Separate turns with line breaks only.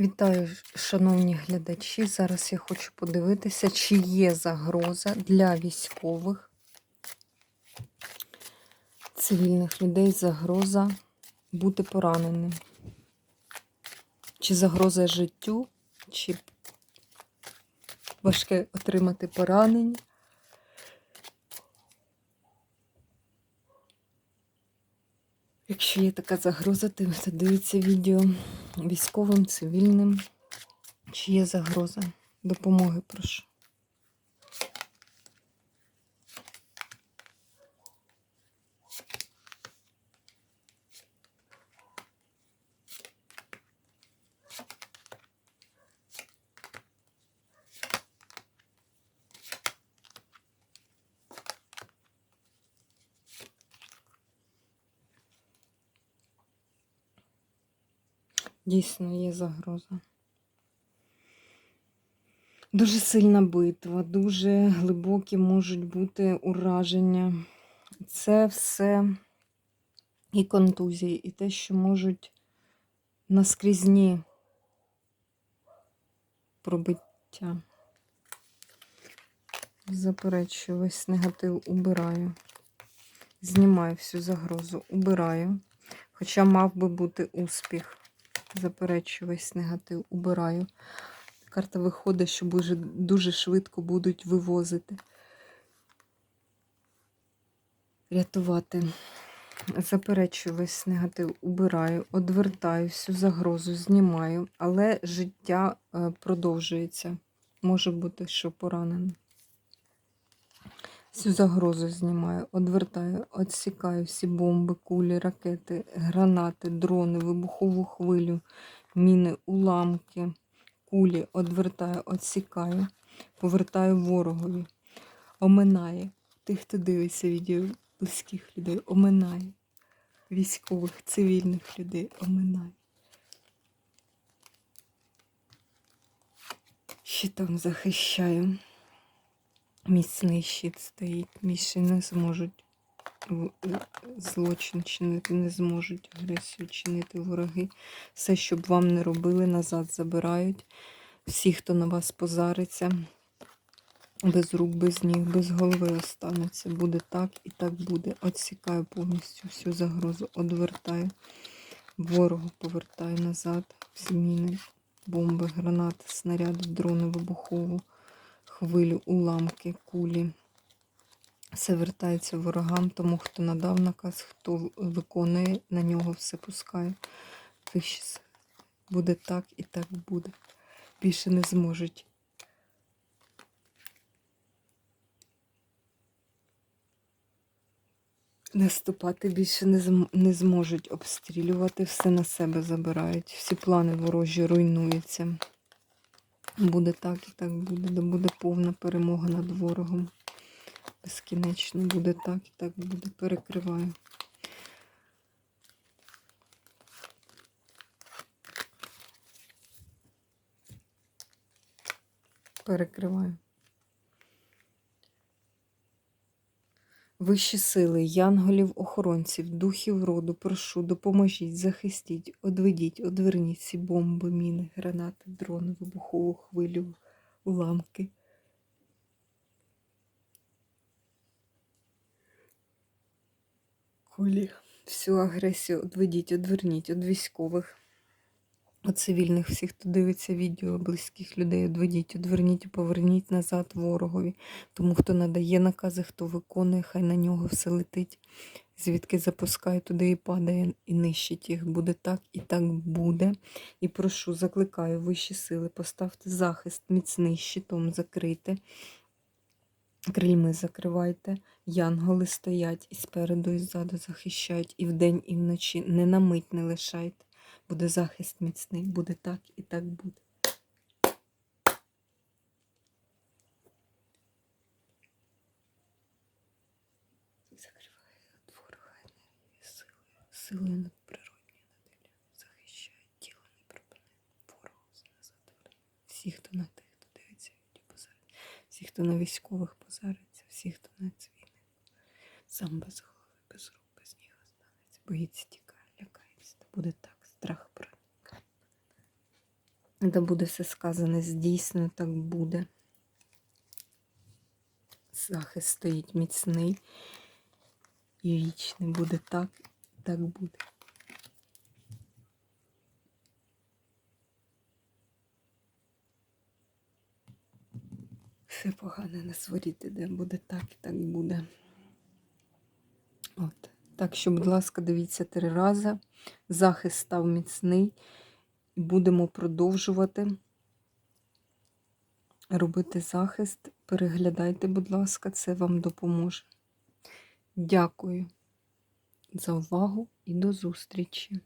Вітаю, шановні глядачі. Зараз я хочу подивитися, чи є загроза для військових, цивільних людей загроза бути пораненим. Чи загроза життю, чи важке отримати поранення. Якщо є така загроза, то дивіться відео військовим, цивільним. Чи є загроза? Допомоги прошу. Дійсно є загроза. Дуже сильна битва, дуже глибокі можуть бути ураження. Це все і контузії, і те, що можуть наскрізні пробиття. Заперечую, весь негатив убираю. Знімаю всю загрозу, убираю. Хоча мав би бути успіх. Заперечую весь негатив, убираю. Карта виходить, що дуже, дуже швидко будуть вивозити, рятувати. Заперечую весь негатив, убираю, одвертаю всю загрозу, знімаю, але життя е, продовжується. Може бути, що поранений. Всю загрозу знімаю, одвертаю, відсікаю всі бомби, кулі, ракети, гранати, дрони, вибухову хвилю, міни, уламки, кулі, одвертаю, відсікаю, повертаю ворогові, оминає тих, хто дивиться відео близьких людей, оминає військових, цивільних людей, оминає. Щитом захищаю. Міцний щит стоїть. Більше не зможуть злочин чинити, не зможуть агресію чинити вороги. Все, щоб вам не робили, назад забирають. Всі, хто на вас позариться, без рук, без ніг, без голови остануться. Буде так і так буде. Отсікаю повністю всю загрозу, одвертаю. Ворогу повертаю назад. Всі міни, бомби, гранати, снаряди, дрони, вибухову хвилю, уламки, кулі. Все вертається ворогам, тому хто надав наказ, хто виконує, на нього все пускає. Вище. Буде так і так буде. Більше не зможуть. Наступати більше не, зм- не зможуть обстрілювати, все на себе забирають, всі плани ворожі руйнуються. Буде так і так буде, де буде повна перемога над ворогом. Безкінечно буде так і так буде. Перекриваю. Перекриваю. Вищі сили, янголів, охоронців, духів роду, прошу, допоможіть, захистіть, одведіть, одверніть ці бомби, міни, гранати, дрони, вибухову хвилю, уламки. Кулі. Всю агресію одведіть, одверніть від військових, від цивільних, всіх, хто дивиться відео, близьких людей, одведіть, одверніть і поверніть назад ворогові. Тому хто надає накази, хто виконує, хай на нього все летить. Звідки запускає, туди і падає, і нищить їх. Буде так і так буде. І прошу, закликаю вищі сили, поставте захист, міцний щитом закрити. Крильми закривайте, янголи стоять і спереду, і ззаду захищають, і вдень, і вночі. Не на мить не лишайте. Буде захист міцний, буде так і так буде. Закриває від ворога енергії, силою, силою надприродньої надалі. Захищає тіло не пропине. Ворогу назад. Всі, хто на тих, хто дивиться відео позариться, всі, хто на військових позариться, всі, хто на цивільних. Сам без голови, без рук, без ніг останеться. Боїться, тікає, лякається. Буде так, страх проникає. де буде все сказане, здійснено, так буде. Захист стоїть міцний і вічний. Буде так, так буде. Все погане на своріт іде, буде так і так буде. От. Так що, будь ласка, дивіться три рази. Захист став міцний. І будемо продовжувати робити захист. Переглядайте, будь ласка, це вам допоможе. Дякую за увагу і до зустрічі!